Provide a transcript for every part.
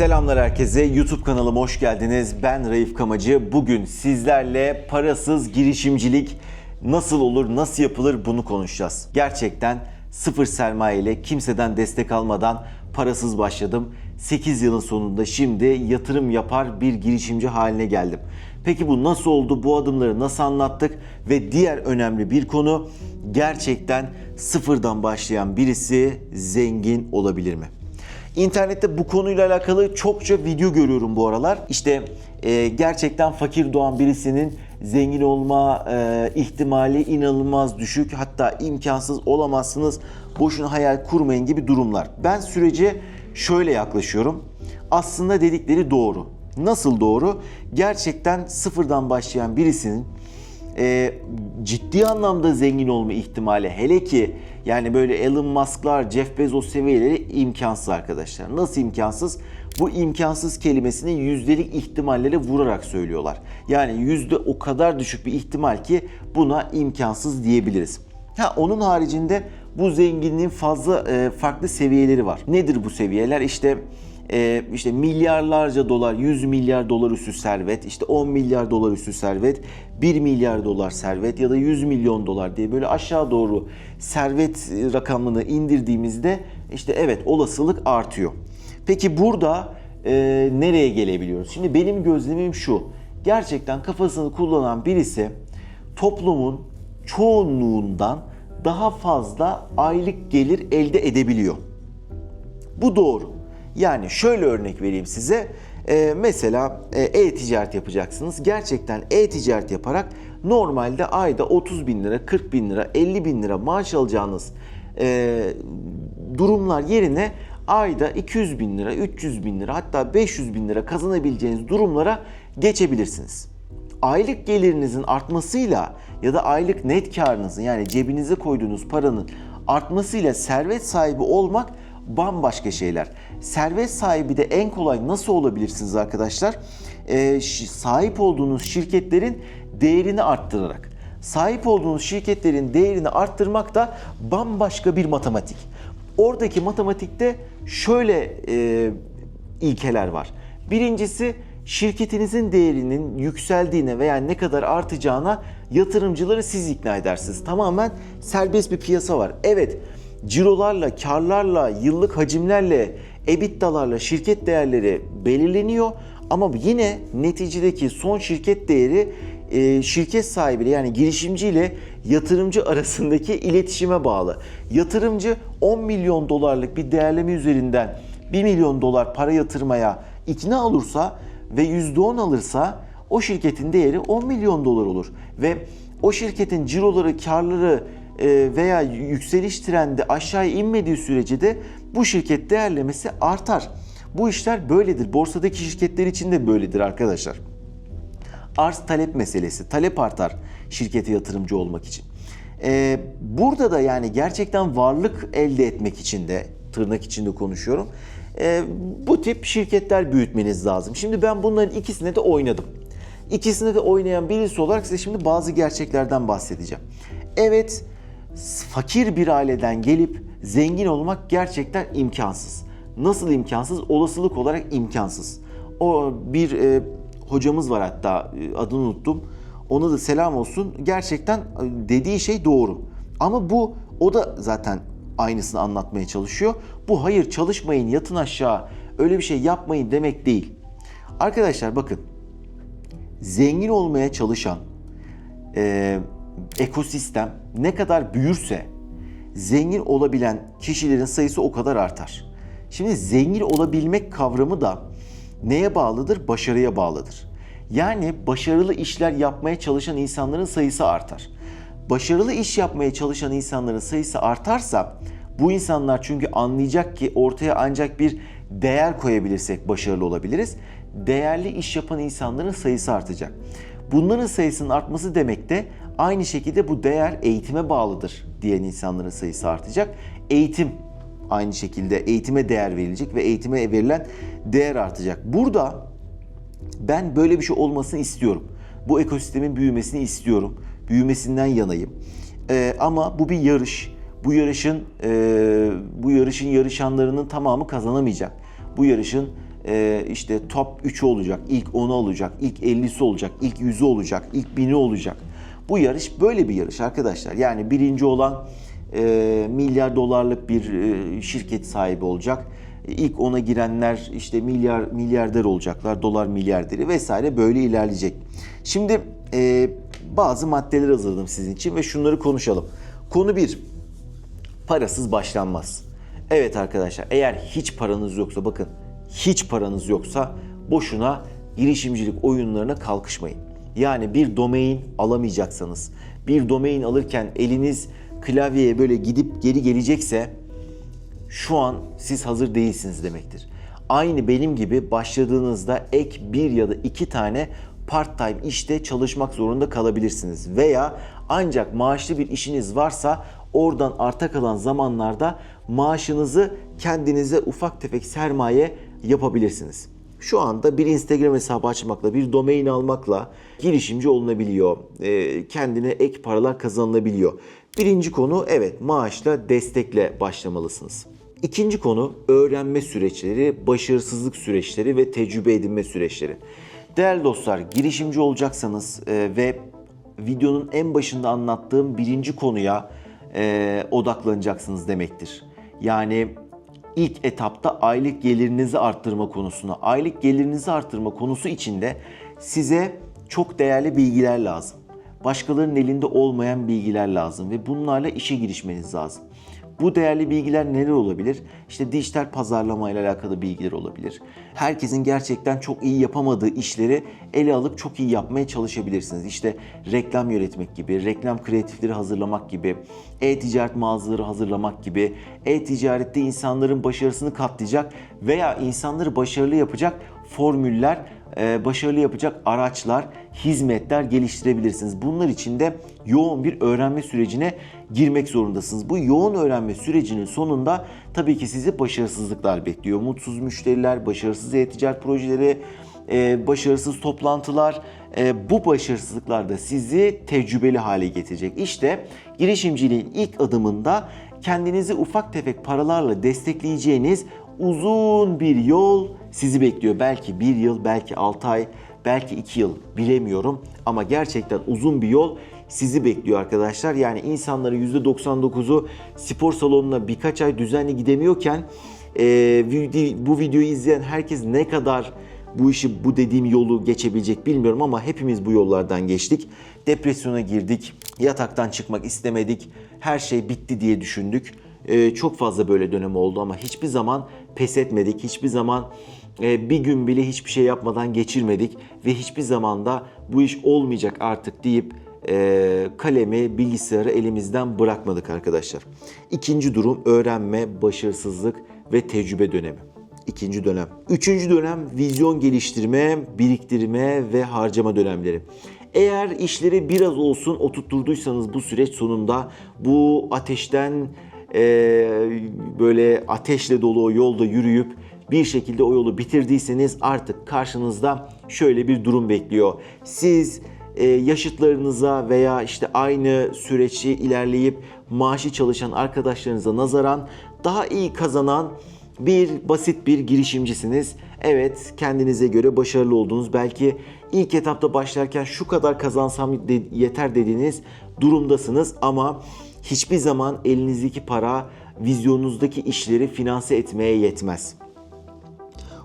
Selamlar herkese. YouTube kanalıma hoş geldiniz. Ben Raif Kamacı. Bugün sizlerle parasız girişimcilik nasıl olur, nasıl yapılır bunu konuşacağız. Gerçekten sıfır sermaye ile kimseden destek almadan parasız başladım. 8 yılın sonunda şimdi yatırım yapar bir girişimci haline geldim. Peki bu nasıl oldu? Bu adımları nasıl anlattık? Ve diğer önemli bir konu gerçekten sıfırdan başlayan birisi zengin olabilir mi? İnternette bu konuyla alakalı çokça video görüyorum bu aralar. İşte e, gerçekten fakir doğan birisinin zengin olma e, ihtimali inanılmaz düşük. Hatta imkansız olamazsınız. Boşuna hayal kurmayın gibi durumlar. Ben sürece şöyle yaklaşıyorum. Aslında dedikleri doğru. Nasıl doğru? Gerçekten sıfırdan başlayan birisinin e, ciddi anlamda zengin olma ihtimali hele ki yani böyle Elon Musk'lar, Jeff Bezos seviyeleri imkansız arkadaşlar. Nasıl imkansız? Bu imkansız kelimesini yüzdelik ihtimallere vurarak söylüyorlar. Yani yüzde o kadar düşük bir ihtimal ki buna imkansız diyebiliriz. Ha onun haricinde bu zenginliğin fazla e, farklı seviyeleri var. Nedir bu seviyeler? İşte e, işte milyarlarca dolar, 100 milyar dolar üstü servet, işte 10 milyar dolar üstü servet, 1 milyar dolar servet ya da 100 milyon dolar diye böyle aşağı doğru servet rakamını indirdiğimizde işte evet olasılık artıyor. Peki burada e, nereye gelebiliyoruz? Şimdi benim gözlemim şu. Gerçekten kafasını kullanan birisi toplumun çoğunluğundan daha fazla aylık gelir elde edebiliyor. Bu doğru. Yani şöyle örnek vereyim size. Ee, mesela e, e-ticaret yapacaksınız. Gerçekten e-ticaret yaparak normalde ayda 30 bin lira, 40 bin lira, 50 bin lira maaş alacağınız e, durumlar yerine ayda 200 bin lira, 300 bin lira hatta 500 bin lira kazanabileceğiniz durumlara geçebilirsiniz. Aylık gelirinizin artmasıyla ya da aylık net karınızın yani cebinize koyduğunuz paranın artmasıyla servet sahibi olmak bambaşka şeyler. Servet sahibi de en kolay nasıl olabilirsiniz arkadaşlar? Ee, sahip olduğunuz şirketlerin değerini arttırarak. Sahip olduğunuz şirketlerin değerini arttırmak da bambaşka bir matematik. Oradaki matematikte şöyle e, ilkeler var. Birincisi şirketinizin değerinin yükseldiğine veya ne kadar artacağına yatırımcıları siz ikna edersiniz. Tamamen serbest bir piyasa var. Evet, cirolarla, karlarla, yıllık hacimlerle, EBITDA'larla şirket değerleri belirleniyor ama yine neticedeki son şirket değeri e, şirket sahibiyle yani girişimci ile yatırımcı arasındaki iletişime bağlı. Yatırımcı 10 milyon dolarlık bir değerleme üzerinden 1 milyon dolar para yatırmaya ikna olursa ve %10 alırsa o şirketin değeri 10 milyon dolar olur. Ve o şirketin ciroları, karları e, veya yükseliş trendi aşağıya inmediği sürece de bu şirket değerlemesi artar. Bu işler böyledir. Borsadaki şirketler için de böyledir arkadaşlar. Arz talep meselesi. Talep artar şirkete yatırımcı olmak için. Ee, burada da yani gerçekten varlık elde etmek için de tırnak içinde konuşuyorum. Ee, bu tip şirketler büyütmeniz lazım. Şimdi ben bunların ikisine de oynadım. İkisine de oynayan birisi olarak size şimdi bazı gerçeklerden bahsedeceğim. Evet, fakir bir aileden gelip zengin olmak gerçekten imkansız. Nasıl imkansız? Olasılık olarak imkansız. O bir e, hocamız var hatta e, adını unuttum. Ona da selam olsun. Gerçekten e, dediği şey doğru. Ama bu o da zaten aynısını anlatmaya çalışıyor. Bu hayır çalışmayın, yatın aşağı, öyle bir şey yapmayın demek değil. Arkadaşlar bakın. Zengin olmaya çalışan e, ekosistem ne kadar büyürse zengin olabilen kişilerin sayısı o kadar artar. Şimdi zengin olabilmek kavramı da neye bağlıdır? Başarıya bağlıdır. Yani başarılı işler yapmaya çalışan insanların sayısı artar. Başarılı iş yapmaya çalışan insanların sayısı artarsa bu insanlar çünkü anlayacak ki ortaya ancak bir değer koyabilirsek başarılı olabiliriz. Değerli iş yapan insanların sayısı artacak. Bunların sayısının artması demek de aynı şekilde bu değer eğitime bağlıdır diyen insanların sayısı artacak. Eğitim aynı şekilde eğitime değer verilecek ve eğitime verilen değer artacak. Burada ben böyle bir şey olmasını istiyorum. Bu ekosistemin büyümesini istiyorum. Büyümesinden yanayım. Ee, ama bu bir yarış. Bu yarışın e, bu yarışın yarışanlarının tamamı kazanamayacak. Bu yarışın e, işte top 3'ü olacak, ilk 10'u olacak, ilk 50'si olacak, ilk 100'ü olacak, ilk 1000'i olacak. Bu yarış böyle bir yarış arkadaşlar. Yani birinci olan e, milyar dolarlık bir e, şirket sahibi olacak. İlk ona girenler işte milyar milyarder olacaklar, dolar milyarderi vesaire böyle ilerleyecek. Şimdi e, bazı maddeler hazırladım sizin için ve şunları konuşalım. Konu 1. Parasız başlanmaz. Evet arkadaşlar eğer hiç paranız yoksa bakın hiç paranız yoksa boşuna girişimcilik oyunlarına kalkışmayın. Yani bir domain alamayacaksanız, bir domain alırken eliniz klavyeye böyle gidip geri gelecekse şu an siz hazır değilsiniz demektir. Aynı benim gibi başladığınızda ek bir ya da iki tane part time işte çalışmak zorunda kalabilirsiniz. Veya ancak maaşlı bir işiniz varsa oradan arta kalan zamanlarda maaşınızı kendinize ufak tefek sermaye yapabilirsiniz. Şu anda bir Instagram hesabı açmakla, bir domain almakla girişimci olunabiliyor. Ee, kendine ek paralar kazanılabiliyor. Birinci konu evet maaşla destekle başlamalısınız. İkinci konu öğrenme süreçleri, başarısızlık süreçleri ve tecrübe edinme süreçleri. Değerli dostlar, girişimci olacaksanız e, ve videonun en başında anlattığım birinci konuya e, odaklanacaksınız demektir. Yani ilk etapta aylık gelirinizi arttırma konusuna, aylık gelirinizi arttırma konusu içinde size çok değerli bilgiler lazım. Başkalarının elinde olmayan bilgiler lazım ve bunlarla işe girişmeniz lazım. Bu değerli bilgiler neler olabilir? İşte dijital pazarlama ile alakalı bilgiler olabilir. Herkesin gerçekten çok iyi yapamadığı işleri ele alıp çok iyi yapmaya çalışabilirsiniz. İşte reklam yönetmek gibi, reklam kreatifleri hazırlamak gibi, e-ticaret mağazaları hazırlamak gibi, e-ticarette insanların başarısını katlayacak veya insanları başarılı yapacak formüller başarılı yapacak araçlar, hizmetler geliştirebilirsiniz. Bunlar için de yoğun bir öğrenme sürecine girmek zorundasınız. Bu yoğun öğrenme sürecinin sonunda tabii ki sizi başarısızlıklar bekliyor. Mutsuz müşteriler, başarısız e-ticaret projeleri, e, başarısız toplantılar. E, bu başarısızlıklar da sizi tecrübeli hale getirecek. İşte girişimciliğin ilk adımında kendinizi ufak tefek paralarla destekleyeceğiniz uzun bir yol sizi bekliyor. Belki bir yıl, belki 6 ay, belki 2 yıl bilemiyorum. Ama gerçekten uzun bir yol sizi bekliyor arkadaşlar. Yani insanların %99'u spor salonuna birkaç ay düzenli gidemiyorken e, bu videoyu izleyen herkes ne kadar bu işi bu dediğim yolu geçebilecek bilmiyorum ama hepimiz bu yollardan geçtik. Depresyona girdik, yataktan çıkmak istemedik, her şey bitti diye düşündük. Ee, çok fazla böyle dönem oldu ama hiçbir zaman pes etmedik, hiçbir zaman e, bir gün bile hiçbir şey yapmadan geçirmedik ve hiçbir zaman da bu iş olmayacak artık deyip e, kalemi, bilgisayarı elimizden bırakmadık arkadaşlar. İkinci durum öğrenme, başarısızlık ve tecrübe dönemi. İkinci dönem. Üçüncü dönem vizyon geliştirme, biriktirme ve harcama dönemleri. Eğer işleri biraz olsun oturtturduysanız bu süreç sonunda bu ateşten e, böyle ateşle dolu o yolda yürüyüp bir şekilde o yolu bitirdiyseniz artık karşınızda şöyle bir durum bekliyor. Siz e, yaşıtlarınıza veya işte aynı süreçi ilerleyip maaşı çalışan arkadaşlarınıza nazaran daha iyi kazanan bir basit bir girişimcisiniz. Evet kendinize göre başarılı oldunuz. Belki ilk etapta başlarken şu kadar kazansam de- yeter dediğiniz durumdasınız ama hiçbir zaman elinizdeki para vizyonunuzdaki işleri finanse etmeye yetmez.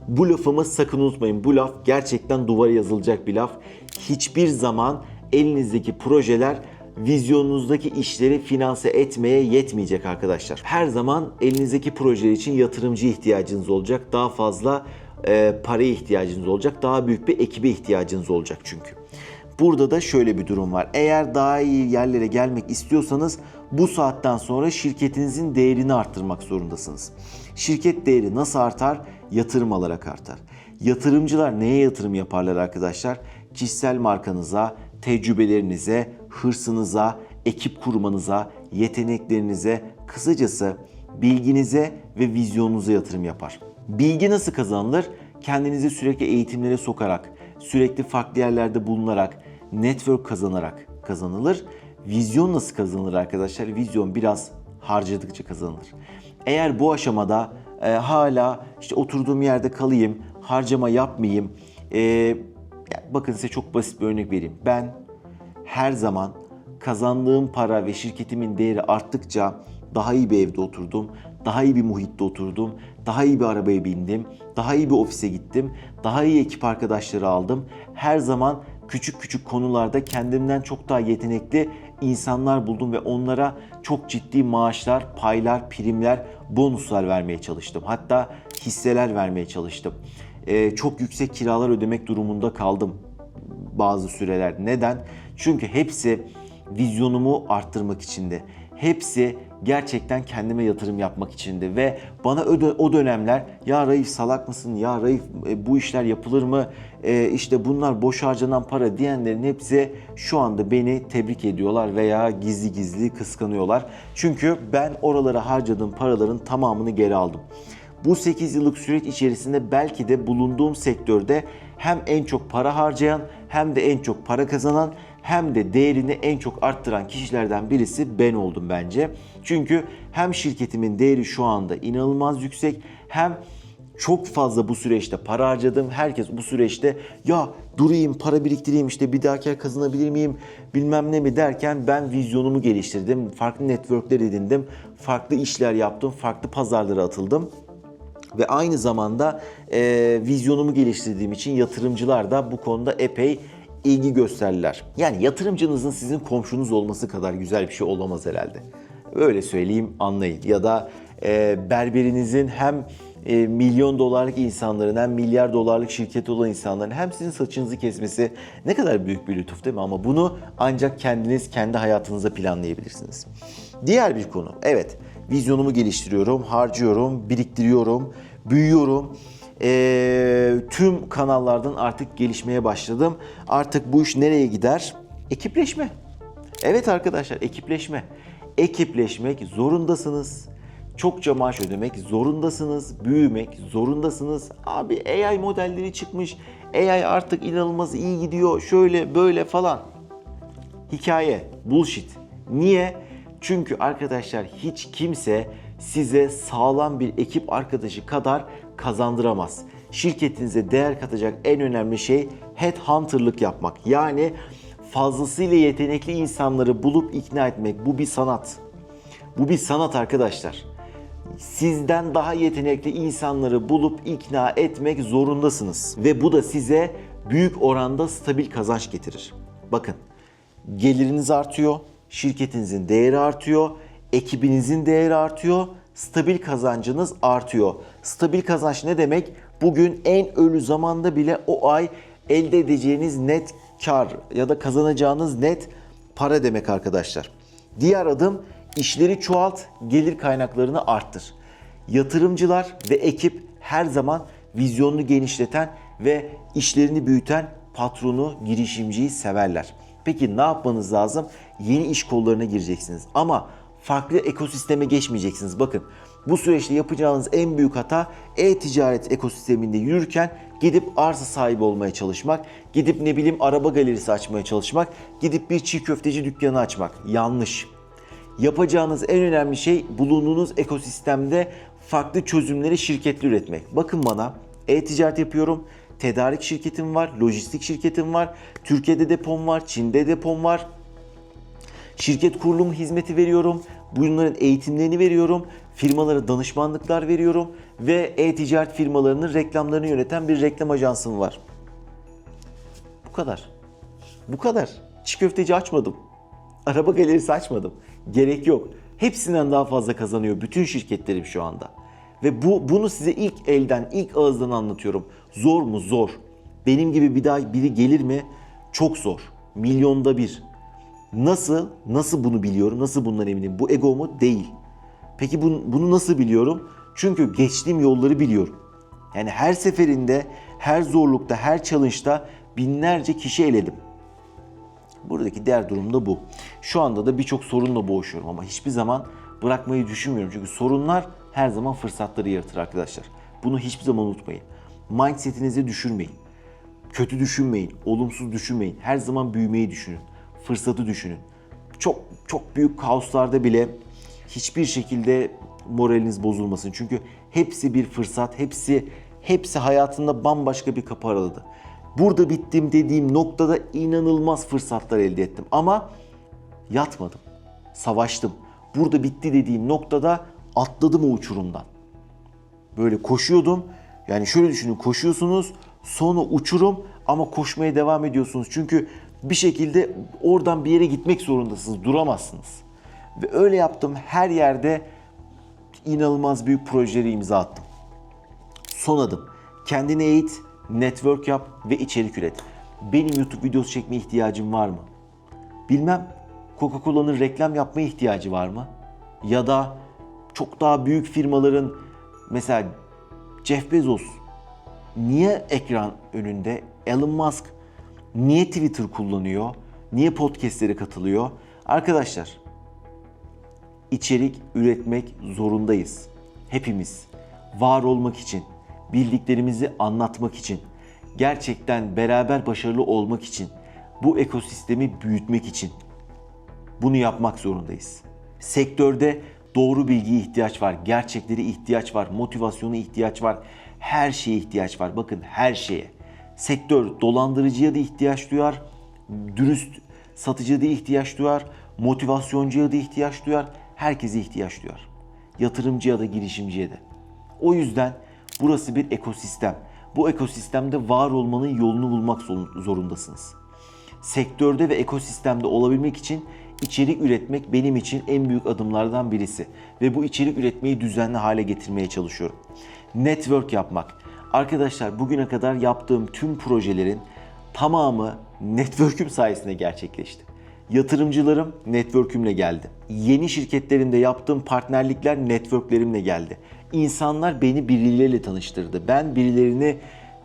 Bu lafımı sakın unutmayın. Bu laf gerçekten duvara yazılacak bir laf. Hiçbir zaman elinizdeki projeler vizyonunuzdaki işleri finanse etmeye yetmeyecek arkadaşlar. Her zaman elinizdeki projeler için yatırımcı ihtiyacınız olacak. Daha fazla e, paraya ihtiyacınız olacak. Daha büyük bir ekibe ihtiyacınız olacak çünkü. Burada da şöyle bir durum var. Eğer daha iyi yerlere gelmek istiyorsanız bu saatten sonra şirketinizin değerini arttırmak zorundasınız. Şirket değeri nasıl artar? Yatırım alarak artar. Yatırımcılar neye yatırım yaparlar arkadaşlar? Kişisel markanıza, tecrübelerinize, hırsınıza, ekip kurmanıza, yeteneklerinize, kısacası bilginize ve vizyonunuza yatırım yapar. Bilgi nasıl kazanılır? Kendinizi sürekli eğitimlere sokarak, sürekli farklı yerlerde bulunarak, network kazanarak kazanılır. Vizyon nasıl kazanılır arkadaşlar? Vizyon biraz harcadıkça kazanılır. Eğer bu aşamada e, hala işte oturduğum yerde kalayım, harcama yapmayayım. Ya bakın size çok basit bir örnek vereyim. Ben her zaman kazandığım para ve şirketimin değeri arttıkça daha iyi bir evde oturdum, daha iyi bir muhitte oturdum, daha iyi bir arabaya bindim, daha iyi bir ofise gittim, daha iyi ekip arkadaşları aldım. Her zaman küçük küçük konularda kendimden çok daha yetenekli insanlar buldum ve onlara çok ciddi maaşlar, paylar, primler, bonuslar vermeye çalıştım. Hatta hisseler vermeye çalıştım. Ee, çok yüksek kiralar ödemek durumunda kaldım bazı süreler. Neden? Çünkü hepsi vizyonumu arttırmak içindi. Hepsi gerçekten kendime yatırım yapmak içindi ve bana o dö- o dönemler ya Raif salak mısın ya Raif e, bu işler yapılır mı E, işte bunlar boş harcanan para diyenlerin hepsi şu anda beni tebrik ediyorlar veya gizli gizli kıskanıyorlar. Çünkü ben oralara harcadığım paraların tamamını geri aldım. Bu 8 yıllık süreç içerisinde belki de bulunduğum sektörde hem en çok para harcayan hem de en çok para kazanan hem de değerini en çok arttıran kişilerden birisi ben oldum bence. Çünkü hem şirketimin değeri şu anda inanılmaz yüksek hem çok fazla bu süreçte para harcadım. Herkes bu süreçte ya durayım, para biriktireyim işte bir dahaki kazanabilir miyim bilmem ne mi derken ben vizyonumu geliştirdim. Farklı networkler edindim. Farklı işler yaptım. Farklı pazarlara atıldım. Ve aynı zamanda e, vizyonumu geliştirdiğim için yatırımcılar da bu konuda epey ilgi gösterdiler. Yani yatırımcınızın sizin komşunuz olması kadar güzel bir şey olamaz herhalde. Öyle söyleyeyim anlayın. Ya da e, berberinizin hem e, milyon dolarlık insanların hem milyar dolarlık şirketi olan insanların hem sizin saçınızı kesmesi ne kadar büyük bir lütuf değil mi? Ama bunu ancak kendiniz kendi hayatınıza planlayabilirsiniz. Diğer bir konu. Evet, vizyonumu geliştiriyorum, harcıyorum, biriktiriyorum, büyüyorum. Ee, tüm kanallardan artık gelişmeye başladım. Artık bu iş nereye gider? Ekipleşme. Evet arkadaşlar, ekipleşme. Ekipleşmek zorundasınız. Çokça maaş ödemek zorundasınız. Büyümek zorundasınız. Abi AI modelleri çıkmış. AI artık inanılmaz iyi gidiyor. Şöyle böyle falan. Hikaye, bullshit. Niye? Çünkü arkadaşlar hiç kimse size sağlam bir ekip arkadaşı kadar kazandıramaz. Şirketinize değer katacak en önemli şey headhunter'lık yapmak. Yani fazlasıyla yetenekli insanları bulup ikna etmek. Bu bir sanat. Bu bir sanat arkadaşlar. Sizden daha yetenekli insanları bulup ikna etmek zorundasınız. Ve bu da size büyük oranda stabil kazanç getirir. Bakın geliriniz artıyor, şirketinizin değeri artıyor, ekibinizin değeri artıyor, stabil kazancınız artıyor. Stabil kazanç ne demek? Bugün en ölü zamanda bile o ay elde edeceğiniz net kar ya da kazanacağınız net para demek arkadaşlar. Diğer adım işleri çoğalt, gelir kaynaklarını arttır. Yatırımcılar ve ekip her zaman vizyonunu genişleten ve işlerini büyüten patronu, girişimciyi severler. Peki ne yapmanız lazım? Yeni iş kollarına gireceksiniz. Ama farklı ekosisteme geçmeyeceksiniz. Bakın bu süreçte yapacağınız en büyük hata e-ticaret ekosisteminde yürürken gidip arsa sahibi olmaya çalışmak, gidip ne bileyim araba galerisi açmaya çalışmak, gidip bir çiğ köfteci dükkanı açmak. Yanlış. Yapacağınız en önemli şey bulunduğunuz ekosistemde farklı çözümleri şirketli üretmek. Bakın bana e-ticaret yapıyorum. Tedarik şirketim var, lojistik şirketim var, Türkiye'de depom var, Çin'de depom var. Şirket kurulumu hizmeti veriyorum. Bunların eğitimlerini veriyorum. Firmalara danışmanlıklar veriyorum ve e-ticaret firmalarının reklamlarını yöneten bir reklam ajansım var. Bu kadar. Bu kadar. Çiğ köfteci açmadım. Araba galerisi açmadım. Gerek yok. Hepsinden daha fazla kazanıyor bütün şirketlerim şu anda. Ve bu bunu size ilk elden, ilk ağızdan anlatıyorum. Zor mu? Zor. Benim gibi bir daha biri gelir mi? Çok zor. Milyonda bir. Nasıl? Nasıl bunu biliyorum? Nasıl bundan eminim? Bu ego mu? Değil. Peki bunu, bunu nasıl biliyorum? Çünkü geçtiğim yolları biliyorum. Yani her seferinde, her zorlukta, her challenge'da binlerce kişi eledim. Buradaki diğer durum da bu. Şu anda da birçok sorunla boğuşuyorum ama hiçbir zaman bırakmayı düşünmüyorum. Çünkü sorunlar her zaman fırsatları yaratır arkadaşlar. Bunu hiçbir zaman unutmayın. Mindset'inizi düşürmeyin. Kötü düşünmeyin, olumsuz düşünmeyin. Her zaman büyümeyi düşünün. Fırsatı düşünün. Çok çok büyük kaoslarda bile hiçbir şekilde moraliniz bozulmasın. Çünkü hepsi bir fırsat, hepsi hepsi hayatında bambaşka bir kapı araladı. Burada bittim dediğim noktada inanılmaz fırsatlar elde ettim. Ama yatmadım. Savaştım. Burada bitti dediğim noktada atladım o uçurumdan. Böyle koşuyordum. Yani şöyle düşünün koşuyorsunuz sonra uçurum ama koşmaya devam ediyorsunuz. Çünkü bir şekilde oradan bir yere gitmek zorundasınız. Duramazsınız. Ve öyle yaptım. Her yerde inanılmaz büyük projeleri imza attım. Son adım. Kendini eğit, network yap ve içerik üret. Benim YouTube videosu çekmeye ihtiyacım var mı? Bilmem. Coca-Cola'nın reklam yapmaya ihtiyacı var mı? Ya da çok daha büyük firmaların mesela Jeff Bezos niye ekran önünde? Elon Musk niye Twitter kullanıyor? Niye podcastlere katılıyor? Arkadaşlar içerik üretmek zorundayız. Hepimiz var olmak için, bildiklerimizi anlatmak için, gerçekten beraber başarılı olmak için, bu ekosistemi büyütmek için bunu yapmak zorundayız. Sektörde doğru bilgiye ihtiyaç var, gerçekleri ihtiyaç var, motivasyona ihtiyaç var, her şeye ihtiyaç var. Bakın her şeye. Sektör dolandırıcıya da ihtiyaç duyar, dürüst satıcıya da ihtiyaç duyar, motivasyoncuya da ihtiyaç duyar, herkese ihtiyaç duyar. Yatırımcıya da girişimciye de. O yüzden burası bir ekosistem. Bu ekosistemde var olmanın yolunu bulmak zorun- zorundasınız sektörde ve ekosistemde olabilmek için içerik üretmek benim için en büyük adımlardan birisi. Ve bu içerik üretmeyi düzenli hale getirmeye çalışıyorum. Network yapmak. Arkadaşlar bugüne kadar yaptığım tüm projelerin tamamı network'üm sayesinde gerçekleşti. Yatırımcılarım network'ümle geldi. Yeni şirketlerimde yaptığım partnerlikler network'lerimle geldi. İnsanlar beni birileriyle tanıştırdı. Ben birilerini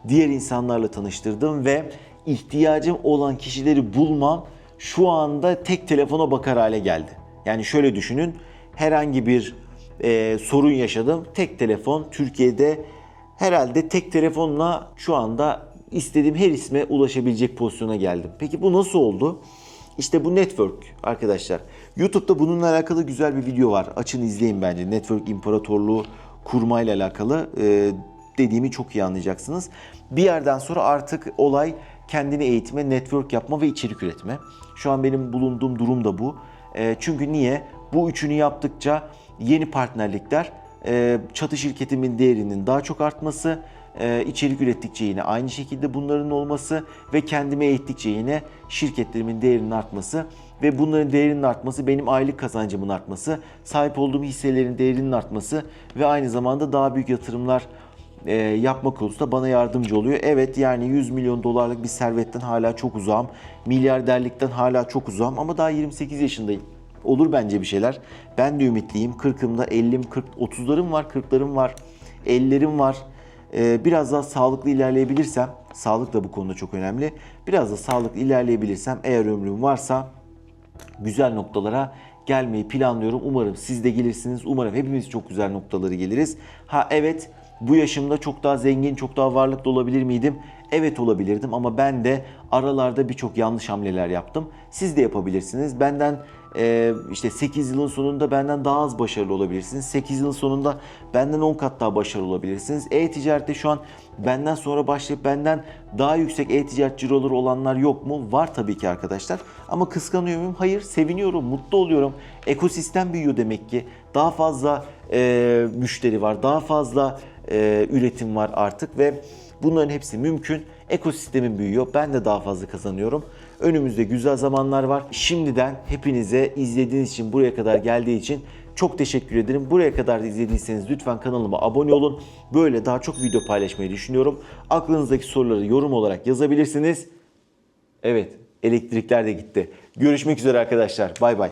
diğer insanlarla tanıştırdım ve ihtiyacım olan kişileri bulmam şu anda tek telefona bakar hale geldi. Yani şöyle düşünün herhangi bir e, sorun yaşadım. Tek telefon Türkiye'de herhalde tek telefonla şu anda istediğim her isme ulaşabilecek pozisyona geldim. Peki bu nasıl oldu? İşte bu network arkadaşlar. YouTube'da bununla alakalı güzel bir video var. Açın izleyin bence. Network imparatorluğu kurmayla alakalı e, dediğimi çok iyi anlayacaksınız. Bir yerden sonra artık olay kendini eğitme, network yapma ve içerik üretme. Şu an benim bulunduğum durum da bu. E, çünkü niye? Bu üçünü yaptıkça yeni partnerlikler, çatı şirketimin değerinin daha çok artması, e, içerik ürettikçe yine aynı şekilde bunların olması ve kendime eğittikçe yine şirketlerimin değerinin artması ve bunların değerinin artması benim aylık kazancımın artması, sahip olduğum hisselerin değerinin artması ve aynı zamanda daha büyük yatırımlar e, yapma konusunda bana yardımcı oluyor. Evet yani 100 milyon dolarlık bir servetten hala çok uzağım. Milyarderlikten hala çok uzağım ama daha 28 yaşındayım. Olur bence bir şeyler. Ben de ümitliyim. 40'ımda 50'm, 40, 30'larım var, 40'larım var, 50'lerim var. Ee, biraz daha sağlıklı ilerleyebilirsem, sağlık da bu konuda çok önemli. Biraz da sağlıklı ilerleyebilirsem eğer ömrüm varsa güzel noktalara gelmeyi planlıyorum. Umarım siz de gelirsiniz. Umarım hepimiz çok güzel noktaları geliriz. Ha evet bu yaşımda çok daha zengin, çok daha varlıklı olabilir miydim? Evet olabilirdim ama ben de aralarda birçok yanlış hamleler yaptım. Siz de yapabilirsiniz. Benden e, işte 8 yılın sonunda benden daha az başarılı olabilirsiniz. 8 yılın sonunda benden 10 kat daha başarılı olabilirsiniz. E-ticarette şu an benden sonra başlayıp benden daha yüksek e-ticaret ciroları olanlar yok mu? Var tabii ki arkadaşlar. Ama kıskanıyor muyum? Hayır. Seviniyorum, mutlu oluyorum. Ekosistem büyüyor demek ki. Daha fazla e, müşteri var, daha fazla e, üretim var artık ve bunların hepsi mümkün. Ekosistemin büyüyor. Ben de daha fazla kazanıyorum. Önümüzde güzel zamanlar var. Şimdiden hepinize izlediğiniz için, buraya kadar geldiği için çok teşekkür ederim. Buraya kadar da izlediyseniz lütfen kanalıma abone olun. Böyle daha çok video paylaşmayı düşünüyorum. Aklınızdaki soruları yorum olarak yazabilirsiniz. Evet, elektrikler de gitti. Görüşmek üzere arkadaşlar. Bay bay.